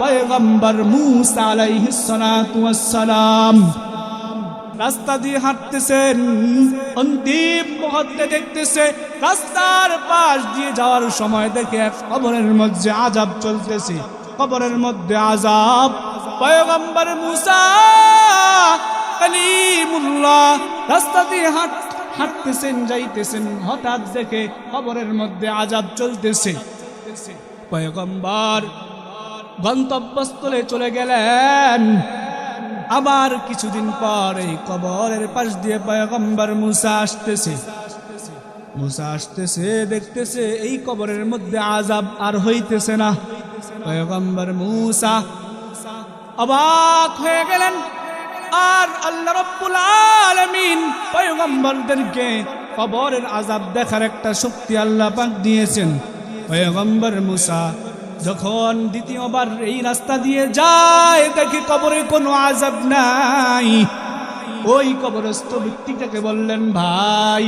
পয়গম্বর মুসা আলাইহিস সালাতু ওয়াস সালাম রাস্তা দিয়ে হাঁটতেছেন, অন্তিম মুহূর্তে দেখতেছে রাস্তার পাশ দিয়ে যাওয়ার সময় দেখে এক কবরের মধ্যে আজাব চলতেছে। কবরের মধ্যে আজাব পয়গম্বর মুসা কালিমুল্লাহ, রাস্তা দিয়ে হাঁট, হাঁটতেছেন, যাইতেছেন, হঠাৎ দেখে কবরের মধ্যে আজাব চলতেছে। পয়গম্বর গন্তব্যস্থলে চলে গেলেন। আবার কিছুদিন পর এই কবরের পাশ দিয়ে পয়গম্বর মুসা আসতেছে। মুসা আসতেছে, দেখতেছে এই কবরের মধ্যে আজাব আর হইতেছে না। পয়গম্বর মুসা অবাক হয়ে গেলেন। আর আল্লাহ রব্বুল আলামিন পয়গম্বরদেরকে কবরের আজাব দেখার একটা শক্তি আল্লাহ পাক দিয়েছেন। পয়গম্বর মুসা যখন দ্বিতীয়বার এই রাস্তা দিয়ে যায়, দেখি কবরে কোনো আজাব নাই। ওই কবরস্থ ব্যক্তিটাকে বললেন, ভাই,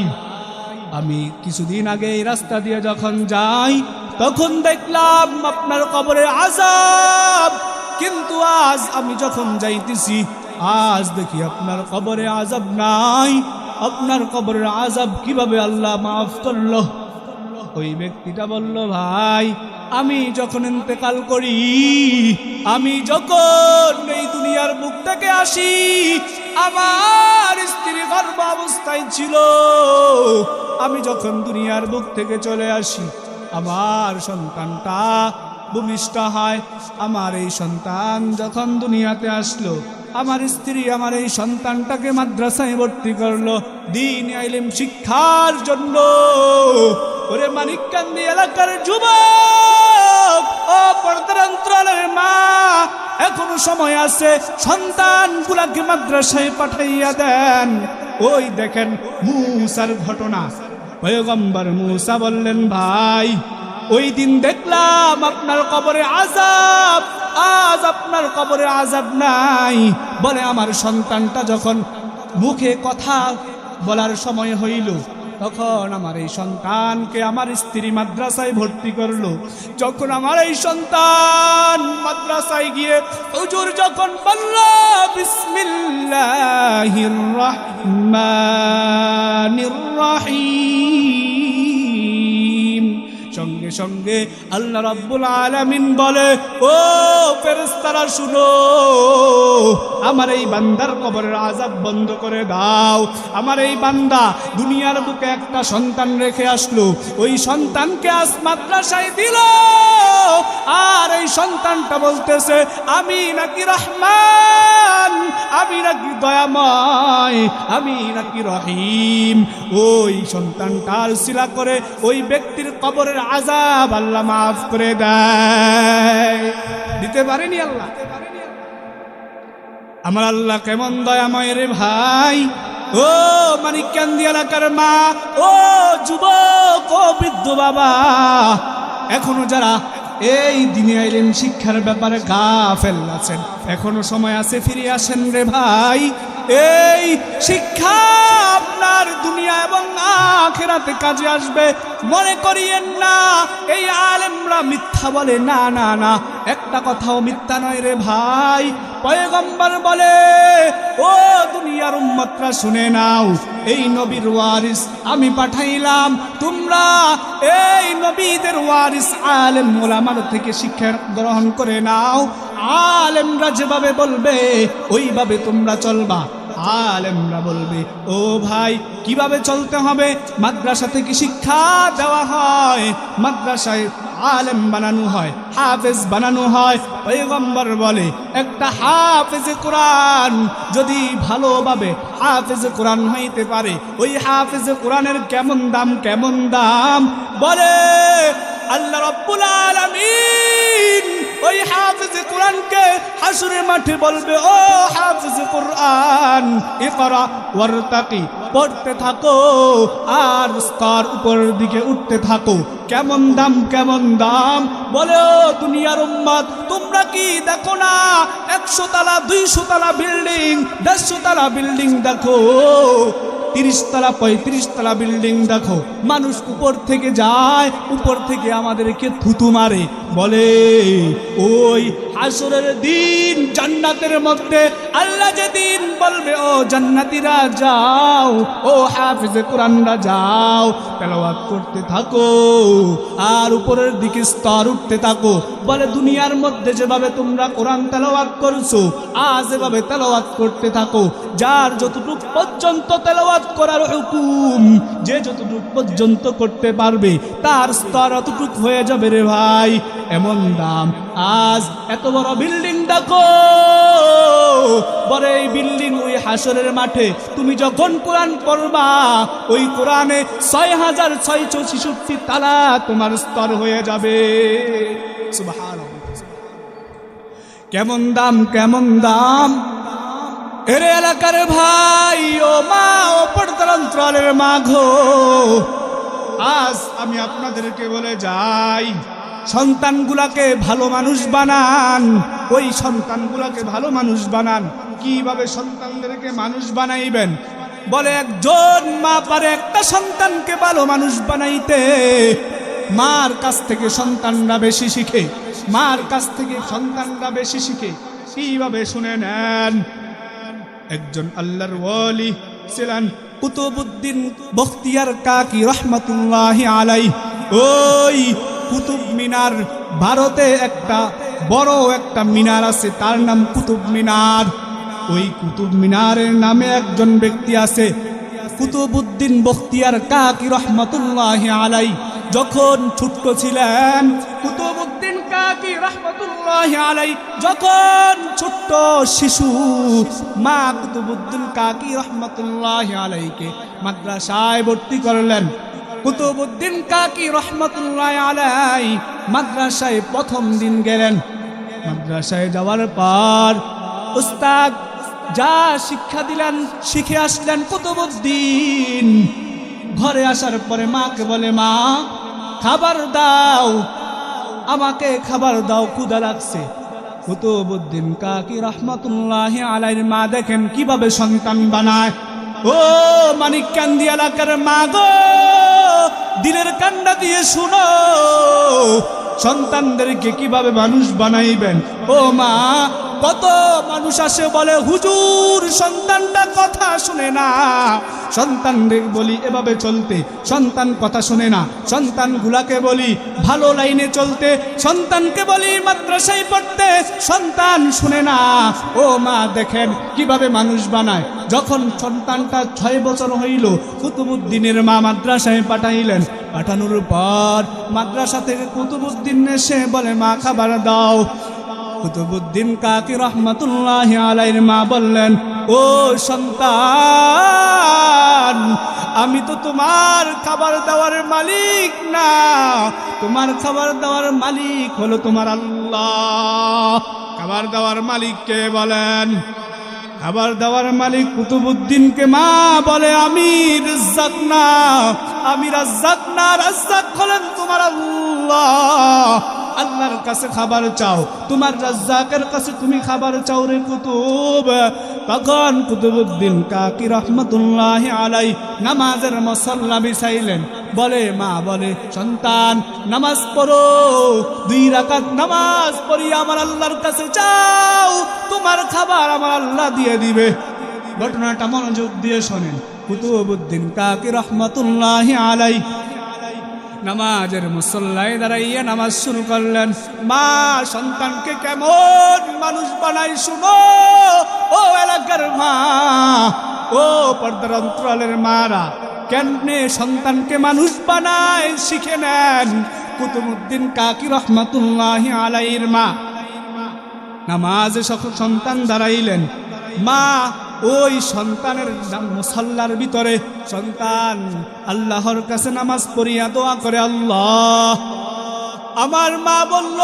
আমি কিছুদিন আগে এই রাস্তা দিয়ে যখন যাই, তখন দেখলাম আপনার কবরে আজাব কিন্তু আজ আমি যখন যাইতেছি, আজ দেখি আপনার কবরে আজাব নাই। আপনার কবরের আজাব কীভাবে আল্লাহ মাফ করল? ওই ব্যক্তিটা বলল, ভাই আমি যখন ইন্তেকাল করি, আমি যখন এই দুনিয়ার বুক থেকে আসি, আমার স্ত্রী গর্ভ অবস্থায় ছিল। আমি যখন দুনিয়ার বুক থেকে চলে আসি, আমার সন্তানটা ভূমিষ্ঠ হয়। আমার এই সন্তান যখন দুনিয়াতে আসলো, আমার স্ত্রী আমার এই সন্তানটাকে মাদ্রাসায় ভর্তি করল, দিন আইলেম শিক্ষার জন্য। ওরে মানিককান্দি এলাকার যুবক! ও মা, এখনও সময় আছে সন্তান গুলাকে মাদ্রাসায় পাঠাইয়া দেন। ওই দেখেন মুসার ঘটনা। পয়গম্বর মুসা বললেন, ভাই, ওই দিন দেখলাম আপনার কবরে আজাব আজ আপনার কবরে আজাব নাই। বলে, আমার সন্তানটা যখন মুখে কথা বলার সময় হইল তখন আমার এই সন্তানকে আমার স্ত্রী মাদ্রাসায় ভর্তি করল। যখন আমার এই সন্তান মাদ্রাসায় গিয়ে হুজুর যখন বলল, বিসমিল্লাহির রহমানির রহিম। সঙ্গে সঙ্গে আল্লাহ রাব্বুল আলামিন বলে, ও ফেরেশতারা, শুনো। আমার এই বান্দার কবরের আজাব বন্ধ করে দাও। আমার এই বান্দা দুনিয়ার বুকে একটা সন্তান রেখে আসলো। ওই সন্তানকে আজ মাদ্রাসায় দিল। আর এই সন্তানটা বলতেছে, আমি নাকি রহমান, আমি নাকি দয়াময়, আমি নাকি রহিম। ওই সন্তানটার শিলা করে ওই ব্যক্তির কবরের আজাব আল্লাহ মাফ করে দেয়। দিতে পারেনি আল্লাহ? আমার আল্লাহ কেমন দয়াময় রে ভাই। ও মানিকান্দি এলাকার মা, ও যুবক, ও বৃদ্ধ বাবা। এখনও যারা এই দিনে আইলেন শিক্ষার ব্যাপারে গা ফেলাছেন এখনও সময় আছে, ফিরে আসেন রে ভাই। এই শিক্ষা আপনার দুনিয়া এবং আখেরাতে কাজে আসবে। মনে করিয়েন না, এই আলেমরা মিথ্যা বলে। না না না, একটা কথাও মিথ্যা নয় রে ভাই। পয়গম্বর বলে, ও দুনিয়ার উম্মতরা, শুনে নাও, এই নবীর ওয়ারিস আমি পাঠাইলাম। তোমরা এই নবীদের ওয়ারিস আলেম মোলামার থেকে শিক্ষা গ্রহণ করে নাও। আলেমরা যেভাবে বলবে, ওইভাবে তোমরা চলবা। আলেমরা বলবে, ও ভাই, কীভাবে চলতে হবে? মাদ্রাসাতে কি শিক্ষা দেওয়া হয়? মাদ্রাসায় আলেম বানানো হয়, হাফেজ বানানো হয়। পৈগম্বর বলে, একটা হাফেজ কোরআন, যদি ভালোভাবে হাফেজ কোরআন হইতে পারে, ওই হাফেজ কোরআনের কেমন দাম কেমন দাম? বলে আল্লাহ রব্বুল আলামিন ওই হাফেজ কোরআনকে হাসুরের মাঠে বলবে, ও হাফেজ কোরআন, ইকরা, ওয়ারতাকি, পড়তে থাকো আর স্তর উপরের দিকে উঠতে থাকো। কেমন দাম কেমন দাম? বলে দুনিয়ার উম্মত, তোমরা কি দেখো না? একশো তালা, দুইশো তালা বিল্ডিং, দেড়শো তালা বিল্ডিং দেখো। তিরিশ তলা পঁয়ত্রিশ তলা বিল্ডিং দেখো। মানুষ উপর থেকে যায়, উপর থেকে আমাদেরকে থুতু মারে। বলে, ওই হাসরের দিন জান্নাতের মধ্যে আল্লাহ যেদিন বলবে, ও জান্নাতিরা যাও, ও হাফিজে কোরআনরা যাও, তেলাওয়াত করতে থাকো, আর উপরের দিকে স্তর উঠতে থাকো। বলে, দুনিয়ার মধ্যে যেভাবে তোমরা কোরআন তেলাওয়াত করছ, আজ এভাবে তেলাওয়াত করতে থাকো। যার যতটুক পর্যন্ত তেলাওয়াত করার হুকুম যে যতটুক পর্যন্ত করতে পারবে, তার স্তর অতটুক হয়ে যাবে রে ভাই। এমন দাম। আজ এত বড় বিল্ডিং দেখো। বড় এই বিল্ডিং ওই হাসরের মাঠে। তুমি যখন কোরআন পড়বা, ওই কোরআনে ছয় হাজার ছয়শো ছেষট্টি তালা তোমার স্তর হয়ে যাবে। কেমন দাম কেমন দাম? এর এলাকার ভাই, ও মা, ও পর্দারন্ত্রালের মাঘো আজ আমি আপনাদেরকে বলে যাই, সন্তানগুলাকে ভালো মানুষ বানান। ওই সন্তানগুলাকে ভালো মানুষ বানান। কীভাবে সন্তানদেরকে মানুষ বানাইবেন? বলে, একজন মা পারে একটা সন্তানকে ভালো মানুষ বানাইতে। মার কাছ থেকে সন্তানরা বেশি শিখে, মার কাছ থেকে সন্তানরা বেশি শিখে। কীভাবে শুনে নেন? একজন আল্লাহর ওয়ালি ছিলেন। কুতুবুদ্দিন বখতিয়ার কাকি রহমতুল্লাহ আলাই ওই কুতুব মিনার ভারতে একটা বড় একটা মিনার আছে, তার নাম কুতুব মিনার। ওই কুতুব মিনারের নামে একজন ব্যক্তি আছে কুতুবুদ্দিন বখতিয়ার কাকি রহমতুল্লাহ আলাই যখন ছোট্ট ছিলেন কুতুবুদ্দিন কাকি রহমতুল্লাহ আলাই যখন ছোট্ট শিশু মা কুতুবুদ্দিন কাকি রহমতুল্লাহ আলাইকে মাদ্রাসায় ভর্তি করলেন কুতুবুদ্দিন কাকি রহমতুল্লাহ আলাই মাদ্রাসায় প্রথম দিন গেলেন। মাদ্রাসায় যাওয়ার পর উস্তাদ যা শিক্ষা দিলেন, শিখে আসলেন কুতুবুদ্দিন ঘরে আসার পরে মাকে বলে, মা, খাবার দাও। আমাকে খাবার দাও ক্ষুদা লাগছে। কুতুবুদ্দিন কাকি রহমতুল্লাহ আলাইর মা দেখেন কীভাবে সন্তান বানায়। ও মানিক কান্দি এলাকার মা গো, দিলের কান্ডা দিয়ে শুনো। সন্তানদেরকে কীভাবে মানুষ বানাইবেন? ও মা কত মানুষ আসে বলে, হুজুর, সন্তানটা কথা শুনে না। সন্তান বলি, এভাবে চলতে। সন্তান কথা শুনে না। সন্তানগুলাকে বলি, ভালো লাইনে চলতে। সন্তানকে বলি, মাদ্রাসায় পড়তে। সন্তান শুনে না। ও মা, দেখেন কীভাবে মানুষ বানায়। যখন সন্তানটা ছয় বছর হইল, কুতুবুদ্দিনের মা মাদ্রাসায় পাঠাইলেন। পাঠানোর পর মাদ্রাসা থেকে কুতুবুদ্দিন এসে বলে, মা, খাবার দাও। কুতুবুদ্দিন কাকি রহমতুল্লাহ আলাইর মা বললেন, ও সন্তান, আমি তো তোমার খাবার দেওয়ার মালিক না। তোমার খাবার দেওয়ার মালিক হলো তোমার আল্লাহ। খাবার দেওয়ার মালিক কে বলেন? খাবার দেওয়ার মালিক কুতুবুদ্দিনকে মা বলে, আমি রাজ্জাক না, আমি না, রাজ্জাক হলেন তোমার আল্লাহ। আল্লাহর কাছে খাবার চাও, তোমার রাজ্জাকের কাছে তুমি খাবার চাও রে কুতুব। তখন কুতুবুদ্দিন কাকি রহমতুল্লাহ আলাই, নামাজের মসল্লা বিছাইলেন বলে, মা বলে, সন্তান, নামাজ পড়ো, দুই রাকাত নামাজ পড়ি আমার আল্লাহর কাছে চাও, তোমার খাবার আমার আল্লাহ দিয়ে দিবে। ঘটনাটা মনোযোগ দিয়ে শোনেন। কুতুবুদ্দিন কাকি রহমতুল্লাহ আলাই নামাজের মুসল্লায় দাঁড়াইয়া নামাজ শুরু করলেন। মা, সন্তানকে কেমন মানুষ বানাই শুনো? ও এলাকার মা, ও পর্দার অন্তরালের মারা, কেমনে সন্তানকে মানুষ বানায় শিখে নেন? কুতুবুদ্দিন কাকি রহমতুল্লাহ আলাইর মা। নামাজে সকল সন্তান দাঁড়াইলেন। মা ওই সন্তানের নাম- মুসল্লার ভিতরে, সন্তান, আল্লাহর কাছে নামাজ পড়িয়া দোয়া করে, আল্লাহ, আমার মা বলল,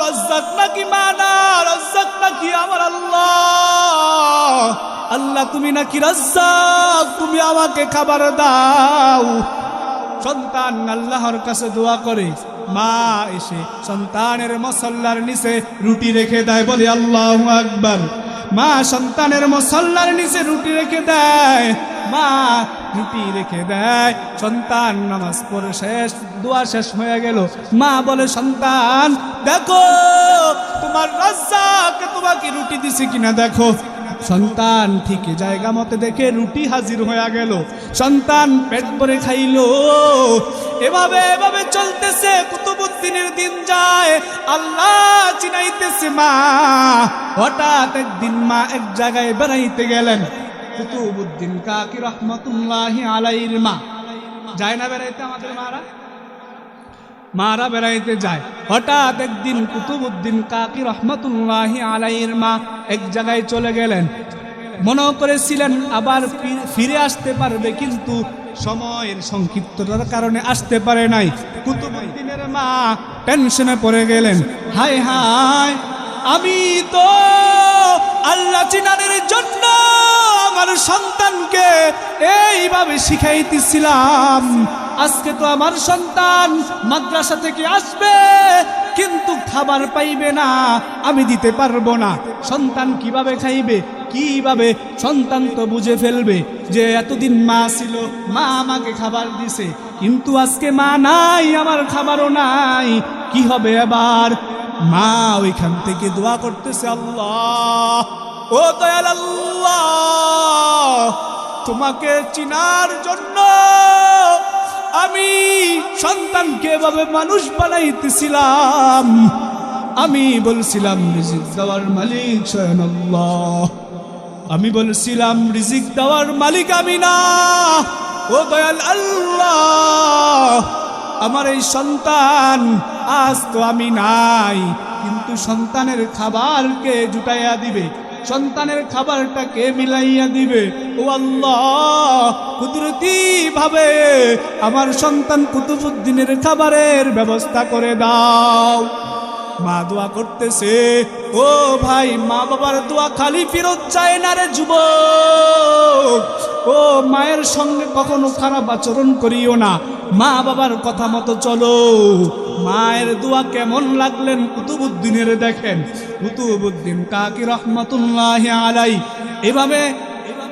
রজ্জাক নাকি মা না রজ্জাক নাকি আমার আল্লাহ আল্লাহ তুমি নাকি রজ্জাক, তুমি আমাকে খাবার দাও। সন্তান আল্লাহর কাছে দোয়া করে, মা এসে সন্তানের মসল্লার নিচে রুটি রেখে দেয়, বলে, আল্লাহ আকবার। মা সন্তানের মশল্লার নিচে রুটি রেখে দেয়। মা রুটি রেখে দেয়। সন্তান নামাজ পড়ে শেষ, দোয়া শেষ হয়ে গেল। মা বলে, সন্তান, দেখো, তোমার রাজ্জাকে, তোমাকে রুটি দিছে কিনা দেখো। সন্তান ঠিকই জায়গা মতে দেখে রুটি হাজির হয়ে গেল। সন্তান পেট ভরে খাইলো। এভাবে এভাবে চলতেছে কুতুবুদ্দিনের দিন যায়, আল্লাহ চিনাইতেছে মা। হঠাৎ একদিন মা এক জায়গায় বেড়াইতে গেলেন। কুতুবুদ্দিন কাকি রহমতুল্লাহ আলাইর মা। যায় না বেড়াইতে আমাদের মারা? মারা বেড়াইতে যায়। হঠাৎ একদিন কুতুবুদ্দিন কাকি রহমতুল্লাহ আলাইয়ের মা এক জায়গায় চলে গেলেন। মনে করেছিলেন, আবার ফিরে আসতে পারবে, কিন্তু সময়ের সংক্ষিপ্ততার কারণে আসতে পারে নাই। কুতুবুদ্দিনের মা টেনশনে পড়ে গেলেন, হায় হায়। আমি তো আল্লাহ চিনানের জন্য আমার সন্তানকে এইভাবে শিখাইতেছিলাম। আজকে তো আমার সন্তান মাদ্রাসা থেকে আসবে, কিন্তু খাবার পাইবে না, আমি দিতে পারব না। সন্তান কীভাবে খাইবে, কীভাবে? সন্তান তো বুঝে ফেলবে যে এতদিন মা ছিল, মা আমাকে খাবার দিছে, কিন্তু আজকে মা নাই, আমার খাবারও নাই। কি হবে এবার? মা ওইখান থেকে দোয়া করতেছে, আল্লাহ, ও দয়াল আল্লাহ, তোমাকে চিনার জন্য আমি সন্তানকে এভাবে মানুষ বানাইতেছিলাম। আমি বলছিলাম, রিজিক দেওয়ার মালিক স্বয়ং আল্লাহ। আমি বলছিলাম, রিজিক দেওয়ার মালিক আমি না, ও দয়াল আল্লাহ। আমার এই সন্তান, আজ তো আমি নাই। কিন্তু সন্তানের খাবারকে জুটাইয়া দিবে। সন্তানের খাবারটা কে মিলাইয়া দিবে। ও আল্লাহ, কুদরতি ভাবে আমার সন্তান কুতুবুদ্দিনের খাবারের ব্যবস্থা করে দাও। মা দোয়া করতেছে। ও ভাই, মা বাবার দোয়া খালি ফেরত চায় না রে যুবক। ও মায়ের সঙ্গে কখনো খারাপ আচরণ করিও না। মা বাবার কথা মতো চলো। মায়ের দোয়া কেমন লাগলেন কুতুবুদ্দিনের দেখেন। কুতুবুদ্দিন কাকি রহমতুল্লাহ আলাই এভাবে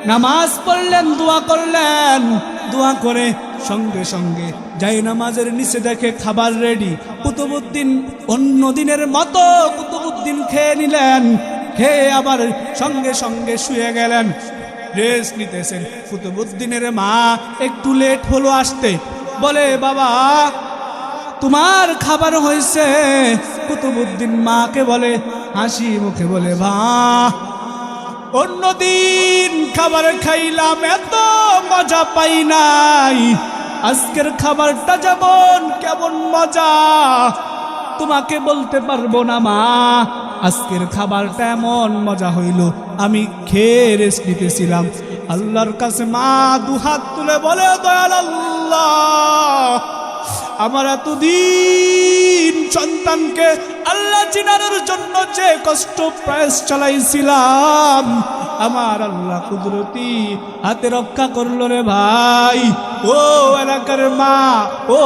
নামাজ পড়লেন, দোয়া করলেন। দোয়া করে সঙ্গে সঙ্গে যাই নামাজের নিচে দেখে খাবার রেডি কুতুবুদ্দিন অন্য দিনের মতো কুতুবুদ্দিন খেয়ে নিলেন, খেয়ে আবার সঙ্গে সঙ্গে শুয়ে গেলেন। রেস্ট নিতেছেন কুতুবুদ্দিনের মা, একটু লেট হলো আসতে। বলে, বাবা, তোমার খাবার হয়েছে। কুতুবুদ্দিন মাকে বলে, হাসি মুখে বলে ভা অন্যদিন খাবার খাইলাম, এত মজা পাই নাই। আজকের খাবারটা যেমন কেমন মজা, তোমাকে বলতে পারব না মা, আজকের খাবারটা এমন মজা হইল, আমি খেয়ে রেস্ট নিতেছিলাম। আল্লাহর কাছে মা দুহাত তুলে বলে, দয়াল আল্লাহ, আমার এতদিন সন্তানকে চিনানোর জন্য যে কষ্ট প্রয়াস চালাইছিলাম, আমার আল্লাহ কুদরতি হাতে রক্ষা করল রে ভাই। ও এলাকার মা, ও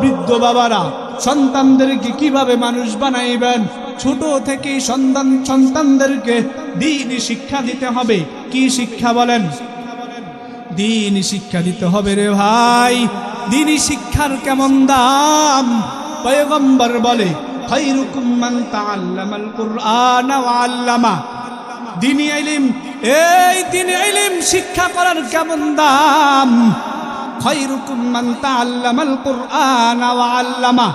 বৃদ্ধ বাবারা, সন্তানদেরকে কীভাবে মানুষ বানাইবেন? ছোট থেকেই সন্তান, সন্তানদেরকে দিন শিক্ষা দিতে হবে। কি শিক্ষা বলেন? দিন শিক্ষা দিতে হবে রে ভাই। দিনই শিক্ষার কেমন দাম? পয়গম্বর বলে খায়রুকুম মান তাআল্লামাল কুরআন ওয়া আল্লামা। দিনী ইলম, এই দিনী ইলম শিক্ষা করার কেমন দাম? খায়রুকুম মান তাআল্লামাল কুরআন ওয়া আল্লামা।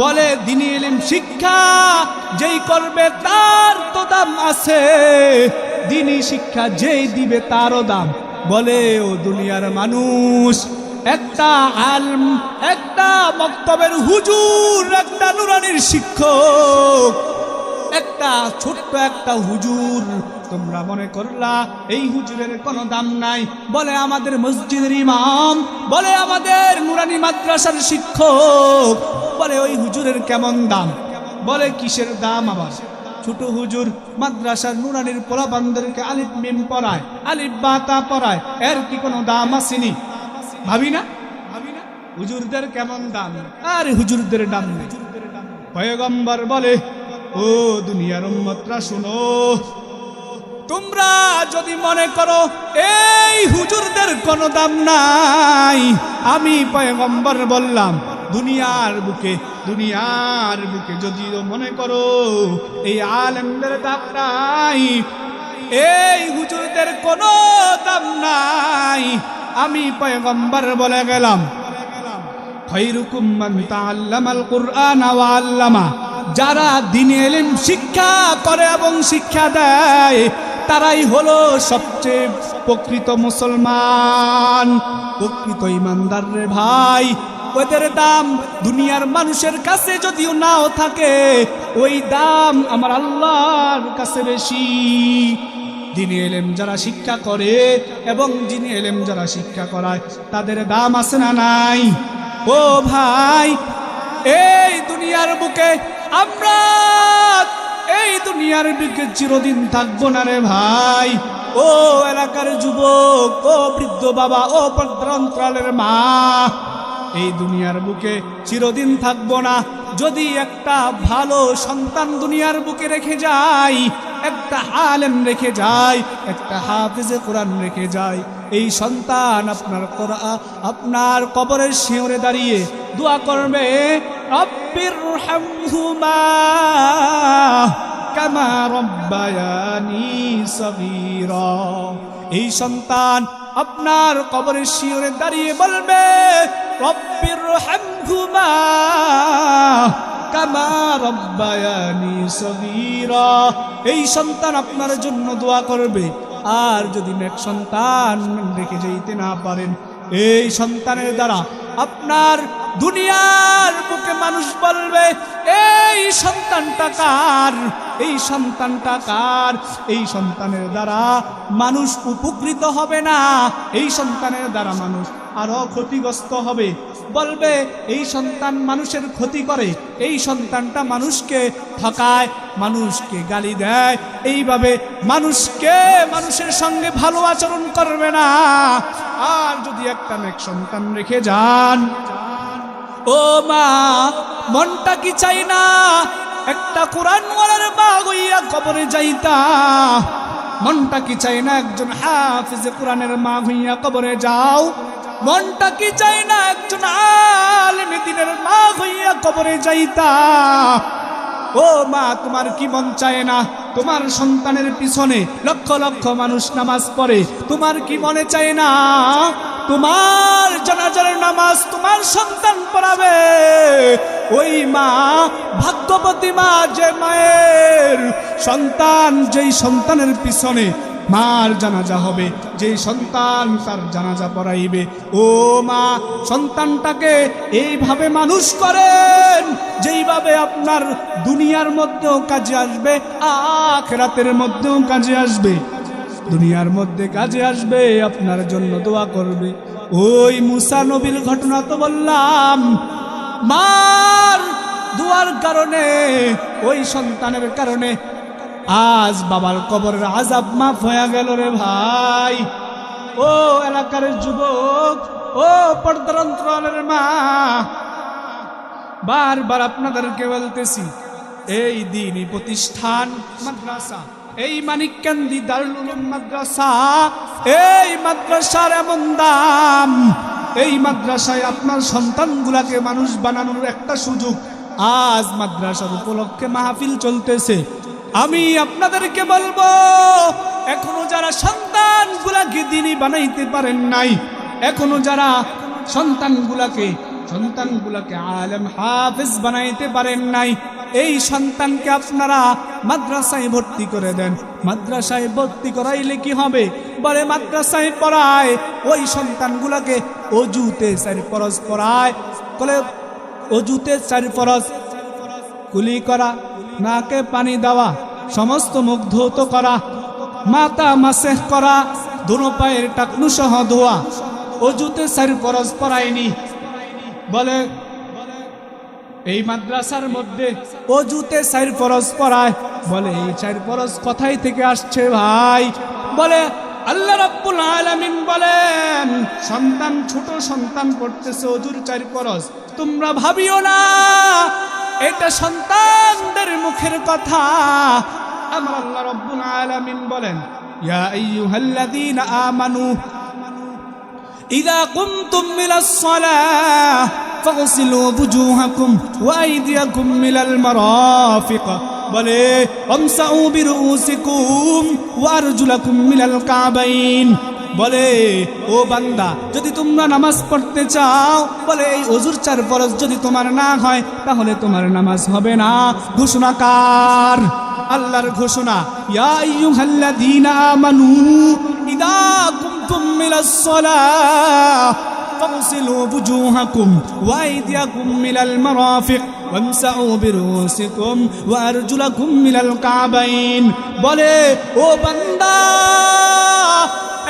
বলে দিনী ইলম শিক্ষা যেই করবে তার তো দাম আছে। দিনী শিক্ষা যেই দিবে তারও দাম। বলে, ও দুনিয়ার মানুষ একটা আলম, একটা বক্তব্যের হুজুর, একটা নুরানির শিক্ষক, একটা ছোট্ট একটা হুজুর। তোমরা মনে করলা, এই হুজুরের কোনো দাম নাই। বলে আমাদের মসজিদের ইমাম, বলে আমাদের নুরানি মাদ্রাসার শিক্ষক, বলে ওই হুজুরের কেমন দাম? বলে কিসের দাম আবার? ছোট হুজুর মাদ্রাসার নুরানির পোলাবানদেরকে আলিফ মিম পড়ায়, আলিফ বাতা পড়ায়, এর কি কোনো দাম আসেনি? ভাবি না ভাবি না হুজুরদের কেমন দাম? আরে হুজুরদের দাম পয়গম্বর বলে, ও দুনিয়ার উম্মতরা, শুনো। তোমরা যদি মনে করো এই হুজুরদের কোনো দাম নাই, আমি পয়গম্বর বললাম, দুনিয়ার বুকে দুনিয়ার বুকে যদিও মনে করো এই আলেমদের দাম নাই, এই হুজুরদের কোনো দাম নাই আমি পয়গম্বর বলে গেলাম। যারা দিনে এলিম শিক্ষা করে এবং শিক্ষা দেয়, তারাই হলো সবচেয়ে প্রকৃত মুসলমান। প্রকৃত ইমানদার রে ভাই, ওদের দাম দুনিয়ার মানুষের কাছে যদিও নাও থাকে, ওই দাম আমার আল্লাহর কাছে বেশি। দিনে এলেম যারা শিক্ষা করে এবং দিনে এলেম যারা শিক্ষা করায়, তাদের দাম আছে না নাই? ও ভাই, এই দুনিয়ার বুকে আমরা, এই দুনিয়ার বুকে চিরদিন থাকব না রে ভাই। ও এলাকার যুবক, ও বৃদ্ধ বাবা, ও পদ্রান্তরালের মা, এই দুনিয়ার বুকে চিরদিন থাকব না। যদি একটা ভালো সন্তান দুনিয়ার বুকে রেখে যাই একটা আলেম রেখে যায়, একটা হাফিজে কোরআন রেখে যায়, এই সন্তান আপনার কোরআ- আপনার কবরের শিওরে দাঁড়িয়ে দোয়া করবে কামা রব্বায়ানি সগীরা। এই সন্তান আপনার কবরের শিওরে দাঁড়িয়ে বলবে কামা এই সন্তান আপনার জন্য দোয়া করবে। আর যদি নেক সন্তান রেখে যেতে না পারেন, এই সন্তানের দ্বারা আপনার দুনিয়ার বুকে মানুষ বলবে, এই সন্তানটা কার? এই সন্তানটা কার? এই সন্তানের দ্বারা মানুষ উপকৃত হবে না? এই সন্তানের দ্বারা মানুষ আরও ক্ষতিগ্রস্ত হবে। বলবে, এই সন্তান মানুষের ক্ষতি করে। এই সন্তানটা মানুষকে ঠকায়, মানুষকে গালি দেয়। এইভাবে মানুষকে মানুষের সঙ্গে ভালো আচরণ করবে না। আর যদি একটা নেক সন্তান রেখে যান ও মা, মনটা কি চাই না? একটা কোরআন ওয়ালার মা গইয়া কবরে যাইতা। মনটা কি চাই না একজন হাফিজে কোরআনের মা হইয়া কবরে যাও? মনটা কি চাই না একজন আলেমে মা হইয়া কবরে যাইতা? ও মা, তোমার কি মন চায় না? তোমার সন্তানের পিছনে লক্ষ লক্ষ মানুষ নামাজ পড়ে। তোমার কি মনে চায় না? তোমার জানাজার নামাজ তোমার সন্তান পড়াবে। ওই মা, ভাগ্যবতী মা, যে মায়ের সন্তান, যেই সন্তানের পিছনে মার জানাজা হবে, যেই সন্তান তার জানাজা পড়াইবে। ও মা, সন্তানটাকে এইভাবে মানুষ করেন, যেইভাবে আপনার দুনিয়ার মধ্যেও কাজে আসবে, আখরাতের মধ্যেও কাজে আসবে। দুনিয়ার মধ্যে কাজে আসবে, আপনার জন্য দোয়া করবে। ওই মুসা নবীর ঘটনা তো বললাম, মার দুয়ার কারণে, ওই সন্তানের কারণে। আজ বাবার কবরের আজাব মাফ হয়ে গেল রে ভাই। ও এলাকার যুবক, ও পর্দারন্ত্রের মা, বারবার আপনাদেরকে বলতেছি, এই দিনই প্রতিষ্ঠান মাদ্রাসা। এই মানিককান্দি দারুল মাদ্রাসা, এই মাদ্রাসার এমন দাম। এই মাদ্রাসায় আপনার সন্তানগুলাকে মানুষ বানানোর একটা সুযোগ। আজ মাদ্রাসার উপলক্ষে মাহফিল চলতেছে। আমি আপনাদেরকে বলব, এখনও যারা সন্তানগুলাকে দিনই বানাইতে পারেন নাই, এখনও যারা সন্তানগুলাকে সন্তানগুলাকে আলেম হাফেজ বানাইতে পারেন নাই। এই সন্তানকে আপনারা মাদ্রাসায় ভর্তি করে দেন। মাদ্রাসায় ভর্তি করাইলে কি হবে? বলে মাদ্রাসায় পড়ায়, ওই সন্তানগুলাকে অজুতে চারি পরশ পড়ায়, বলে অজুতে চারি পরশ কুলি করা, নাকে পানি দেওয়া, সমস্ত মুখ ধৌত করা মাতা মাসেহ করা, দুনো পায়ের টাকনু সহ ধোয়া, অজুতে চারি পরশ পড়ায়নি। বলে, এই মাদ্রাসার মধ্যে অজুতে চার ফরজ পড়ায়। বলে, এই চার ফরজ কোথায় থেকে আসছে ভাই? বলে, আল্লাহ রাব্বুল আলামিন বলেন, সন্তান, ছোট সন্তান পড়তেছে অজুর চার ফরজ। তোমরা ভাবিও না, এটা সন্তানদের মুখের কথা। আমার আল্লাহ রাব্বুল আলামিন বলেন, ইয়া আইয়ুহাল্লাযীনা আমানু إذا قمتم من الصلاة فاغسلوا وجوهكم وأيديكم إلى المرافق বলে আমসাউ বিরুসিকুম ওয়ারজুলাকুম মিনাল কাবাইন বলে ও বান্দা যদি তোমরা নামাজ পড়তে চাও বলে এই অজুর চার ফরজ যদি তোমার না হয় তাহলে তোমার নামাজ হবে না ঘোষণাকার আল্লাহর ঘোষণা ইয়া আইয়ুহাল্লাযীনা আমানু ইদা কুমতুম মিনাস সালাহ فاغسلوا وجوهكم وأيديكم إلى المرافق وامسحوا برؤوسكم وأرجلكم إلى الكعبين বলে ও বান্দা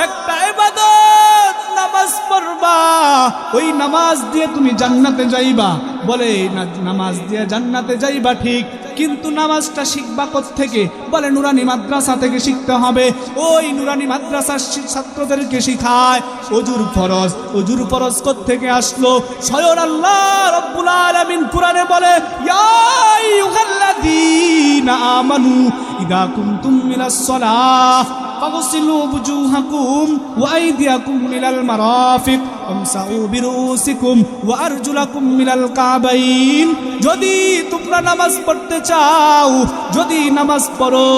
একটা ইবাদত নামাজ পড়বা। ওই নামাজ দিয়ে তুমি জান্নাতে যাইবা। বলে নামাজ দিয়ে জান্নাতে যাইবা ঠিক, কিন্তু নামাজটা শিখবা থেকে বলে, নুরানি মাদ্রাসা থেকে শিখতে হবে। ওই নুরানি মাদ্রাসার ছাত্রদেরকে শিখায়, অজুর ফরজ অজুর ফরজ থেকে আসলো? স্বয়ং আল্লাহ রব্বুল আলামিন কোরআনে বলে, ইয়া আমানু, ইদা কুনতুম মিনাস সালাহ। فاغسلوا وجوهكم وأيديكم إلى المرافق وامسحوا برؤوسكم وأرجلكم إلى الكعبين যদি তোমরা নামাজ পড়তে চাও যদি নামাজ পড়ো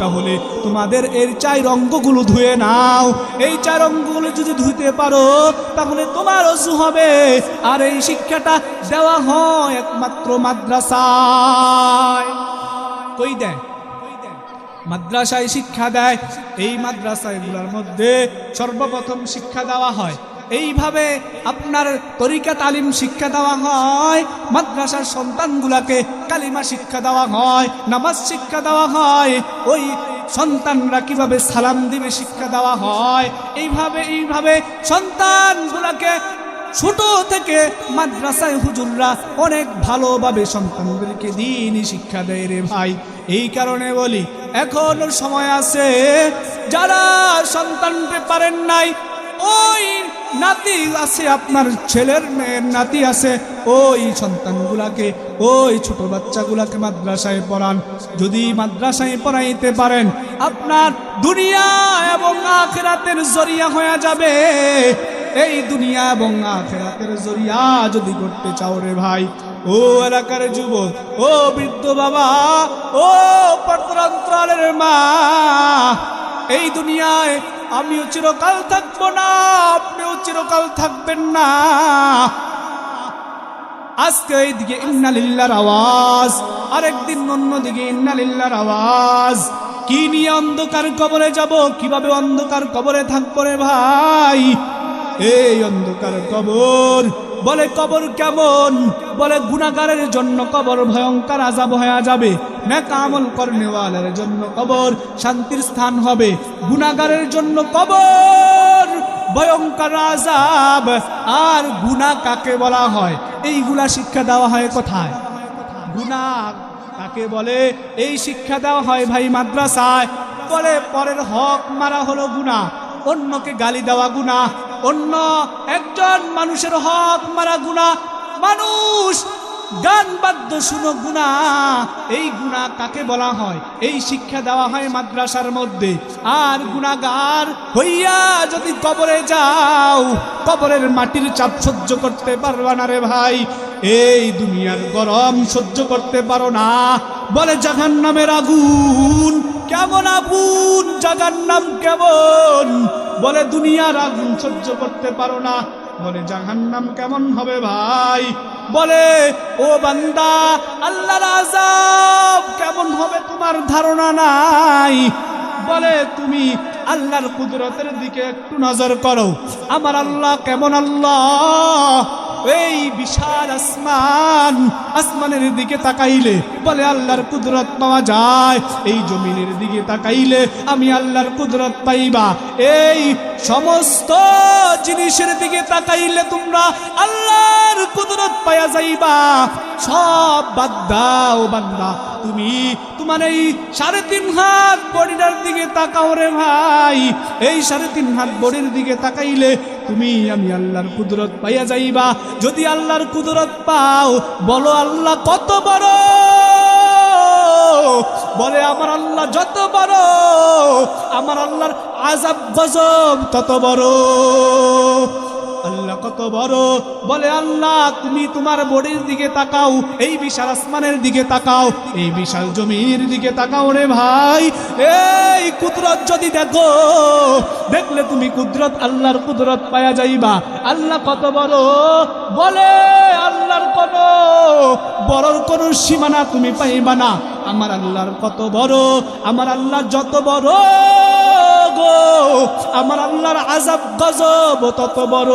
তাহলে তোমাদের এর চাই অঙ্গগুলো ধুয়ে নাও এই চার অঙ্গগুলো যদি ধুইতে পারো তাহলে তোমার অসু হবে আর এই শিক্ষাটা দেওয়া হয় একমাত্র মাদ্রাসায় কই দেয় মাদ্রাসায় শিক্ষা দেয়, এই মাদ্রাসাগুলোর মধ্যে সর্বপ্রথম শিক্ষা দেওয়া হয়। এইভাবে আপনার তরিকা তালিম শিক্ষা দেওয়া হয়, মাদ্রাসার সন্তানগুলাকে কালিমা শিক্ষা দেওয়া হয়, নামাজ শিক্ষা দেওয়া হয়, ওই সন্তানরা কীভাবে সালাম দিবে শিক্ষা দেওয়া হয়, এইভাবে এইভাবে সন্তানগুলাকে ছোট থেকে মাদ্রাসায় হুজুররা অনেক ভালোভাবে সন্তানদেরকে দিনই শিক্ষা দেয় রে ভাই। এই কারণে বলি, এখন সময় আছে, যারা সন্তানকে পারেন নাই, ওই নাতি আছে আপনার ছেলের মেয়ের নাতি আছে, ওই সন্তানগুলাকে, ওই ছোট বাচ্চাগুলাকে মাদ্রাসায় পড়ান। যদি মাদ্রাসায় পড়াইতে পারেন, আপনার দুনিয়া এবং আখেরাতের জরিয়া হয়ে যাবে। এই দুনিয়া এবং আখেরাতের জরিয়া যদি করতে চাও রে ভাই, ও এলাকার যুবক, ও বৃদ্ধ বাবা, ও পত্রান্তরের মা, এই দুনিয়ায় আমিও চিরকাল থাকব না, আপনিও চিরকাল থাকবেন না। আজকে এইদিকে ইন্নালিল্লার আওয়াজ, আরেকদিন অন্যদিকে ইন্নালিল্লার আওয়াজ। কি নিয়ে অন্ধকার কবরে যাব, কীভাবে অন্ধকার কবরে থাকব রে ভাই? এই অন্ধকার কবর। বলে, কবর কেমন? বলে, গুণাগারের জন্য কবর ভয়ঙ্কর আজাব হয়ে যাবে। নেক আমল কর্নেওয়ালের জন্য কবর শান্তির স্থান হবে। গুণাগারের জন্য কবর ভয়ঙ্কর আজাব আর গুণা কাকে বলা হয়? এইগুলা শিক্ষা দেওয়া হয় কোথায়? গুণা কাকে বলে? এই শিক্ষা দেওয়া হয় ভাই মাদ্রাসায়। বলে, পরের হক মারা হলো গুণা। অন্যকে গালি দেওয়া গুণা। অন্য একজন মানুষের হক মারা গুণা মানুষ, গান বাদ্য শুনো গুণা এই গুণা কাকে বলা হয়? এই শিক্ষা দেওয়া হয় মাদ্রাসার মধ্যে। আর গুণাগার হইয়া যদি কবরে যাও, কবরের মাটির চাপ সহ্য করতে পারবা না রে ভাই। এই দুনিয়ার গরম সহ্য করতে পারো না। বলে জাহান নামের আগুন, কেমন আগুন? জাগার নাম কেমন? বলে, দুনিয়ার আগুন সহ্য করতে পারো না। বলে, জাহান্নাম কেমন হবে ভাই? বলে, ও বান্দা, আল্লাহর আজাব কেমন হবে তোমার ধারণা নাই? বলে, তুমি আল্লাহর কুদরতের দিকে একটু নজর করো। আমার আল্লাহ কেমন আল্লাহ? এই বিশাল আসমান, আসমানের দিকে তাকাইলে বলে, আল্লাহর কুদরত পাওয়া যায়। এই জমিনের দিকে তাকাইলে আমি আল্লাহর কুদরত পাইবা। এই সমস্ত জিনিসের দিকে তাকাইলে তোমরা আল্লাহর কুদরত পাইয়া যাইবা। সব বাদ দাও বান্দা। তুমি তোমার এই সাড়ে তিন হাত বডিটার দিকে তাকাও রে ভাই। এই সাড়ে তিন হাত বডির দিকে তাকাইলে তুমি আমি আল্লাহর কুদরত পাইয়া যাইবা। যদি আল্লাহর কুদরত পাও, বলো আল্লাহ কত বড়? বলে, আমার আল্লাহ যত বড়, আমার আল্লাহর আজাব গজব তত বড়। কত বড়? বলে, আল্লাহ, তুমি তোমার বডির দিকে তাকাও, এই বিশাল আসমানের দিকে তাকাও, এই বিশাল জমির দিকে তাকাও রে ভাই। এই কুদরত যদি দেখো, দেখলে তুমি কুদরত, আল্লাহর কুদরত পায়া যাইবা। আল্লাহ কত বড়? বলে, আল্লাহর কত বড়র কোন সীমানা তুমি পাইবা না। আমার আল্লাহর কত বড়, আমার আল্লাহ যত বড় গো, আমার আল্লাহর আজাব গজব তত বড়।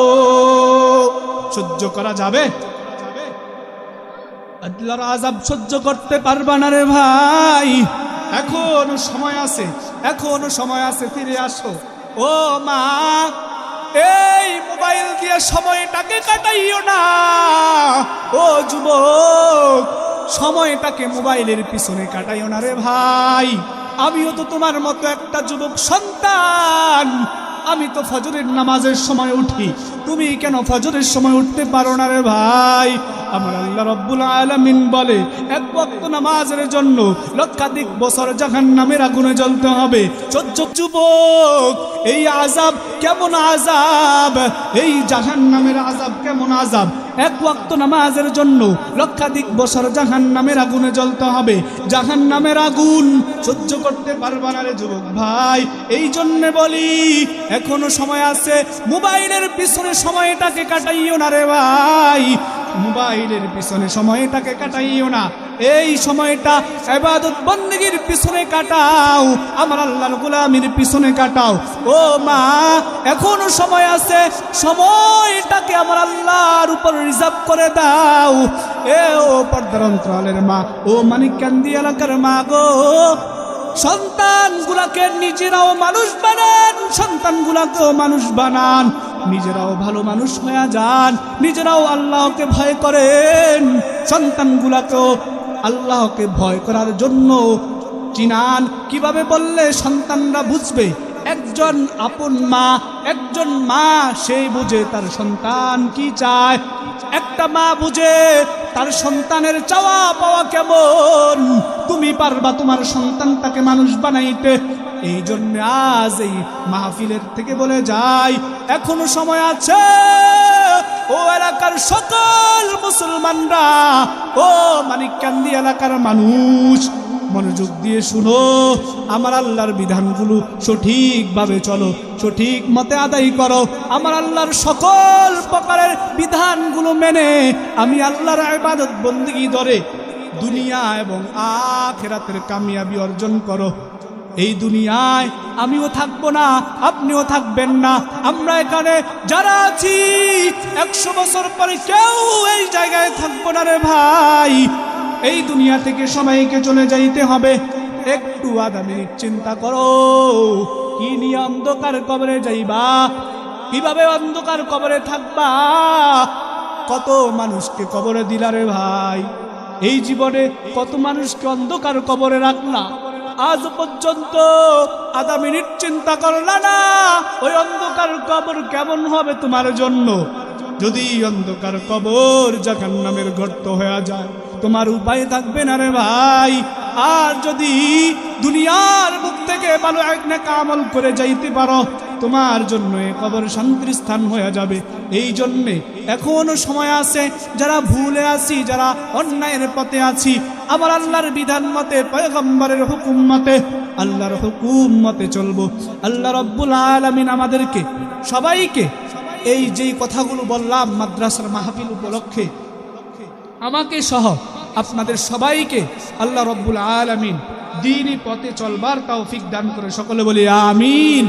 সহ্য করা যাবে? আল্লাহর আজাব সহ্য করতে পারবা না রে ভাই। এখনও সময় আছে, এখনও সময় আছে, ফিরে আসো। ও মা এই মোবাইল দিয়ে সময়টাকে কাটাইও না। ও যুবক, সময়টাকে মোবাইলের পিছনে কাটাইও না রে ভাই। আমিও তো তোমার মতো একটা যুবক সন্তান। আমি তো ফজরের নামাজের সময় উঠি। তুমি কেন ফজরের সময় উঠতে পারো না রে ভাই? আমার আল্লাহ রব্বুল আলামিন বলে, এক বক্ত নামাজের জন্য লক্ষাধিক বছর জাহান নামের আগুনে জ্বলতে হবে। চোদ্দ যুবক, এই আজাব কেমন আজাব এই জাহান নামের আজাব কেমন আজাব এক ওয়াক্ত নামাজের জন্য লক্ষাধিক বছর জাহান নামের আগুনে জ্বলতে হবে। জাহান নামের আগুন সহ্য করতে পারবা না রে যুবক ভাই। এই জন্যে বলি, এখনও সময় আছে, মোবাইলের পিছনে সময়টাকে কাটাইও না রে ভাই। মোবাইলের পিছনে সময়টাকে কাটাইও না। এই সময়টা এবাদত বন্দীর পিছনে কাটাও, আমার আল্লাহর গোলামির পিছনে কাটাও। ও মা, এখনও সময় আছে, সময়টাকে আমার আল্লাহর উপর রিজার্ভ করে দাও। এ ও পর্দার অন্তরালের মা, ও মানিক কান্দি এলাকার মা গো। সন্তানগুলাকে নিজেরাও মানুষ বানান, সন্তানগুলাকেও মানুষ বানান। নিজেরাও ভালো মানুষ হয়ে যান, নিজেরাও আল্লাহকে ভয় করেন। সন্তানগুলাকেও আল্লাহকে ভয় করার জন্য চিনান। কীভাবে বললে সন্তানরা বুঝবে? একজন আপন মা, একজন মা সেই বুঝে তার সন্তান কি চায়। একটা মা বুঝে তার সন্তানের চাওয়া পাওয়া কেমন? তুমি পারবা তোমার সন্তানটাকে মানুষ বানাইতে। এই জন্য আজ এই মাহফিলের থেকে বলে যাই, এখনও সময় আছে। ও এলাকার সকল মুসলমানরা, ও মানিককান্দি এলাকার মানুষ মনোযোগ দিয়ে শুনো, আমার আল্লাহর বিধানগুলো সঠিকভাবে চলো, সঠিক মতে আদায় করো। আমার আল্লাহর সকল প্রকারের বিধানগুলো মেনে আমি আল্লাহর ইবাদত বন্দিগি ধরে দুনিয়া এবং আখেরাতের কামিয়াবি অর্জন করো। এই দুনিয়ায় আমিও থাকব না, আপনিও থাকবেন না। আমরা এখানে যারা আছি, একশো বছর পরে কেউ এই জায়গায় থাকব না রে ভাই। এই দুনিয়া থেকে সবাইকে চলে যাইতে হবে। একটু আধা চিন্তা করো। কি নিয়ে অন্ধকার কবরে যাইবা? কীভাবে অন্ধকার কবরে থাকবা? কত মানুষকে কবরে দিলা রে ভাই। এই জীবনে কত মানুষকে অন্ধকার কবরে রাখলা? আজ পর্যন্ত আধা মিনিট চিন্তা করলা না? ওই অন্ধকার কবর কেমন হবে তোমার জন্য? যদি অন্ধকার কবর জাহান নামের গর্ত হয়ে যায় তোমার উপায় থাকবে না রে ভাই। আর যদি দুনিয়ার মুখ থেকে ভালো এক না কামল করে যাইতে পারো, তোমার জন্য কবর শান্তির স্থান হয়ে যাবে। এই জন্যে এখনও সময় আছে, যারা ভুলে আছি, যারা অন্যায়ের পথে আছি আমার আল্লাহর বিধান মতে, পয়গম্বরের হুকুম মতে, আল্লাহর হুকুম মতে চলবো। আল্লাহ রব্বুল আলমিন আমাদেরকে, সবাইকে এই যেই কথাগুলো বললাম মাদ্রাসার মাহফিল উপলক্ষে আমাকে সহ আপনাদের সবাইকে আল্লাহ রব্বুল আলমিন দিনই পথে চলবার তাও ফিক দান করে সকলে বলি, আমিন।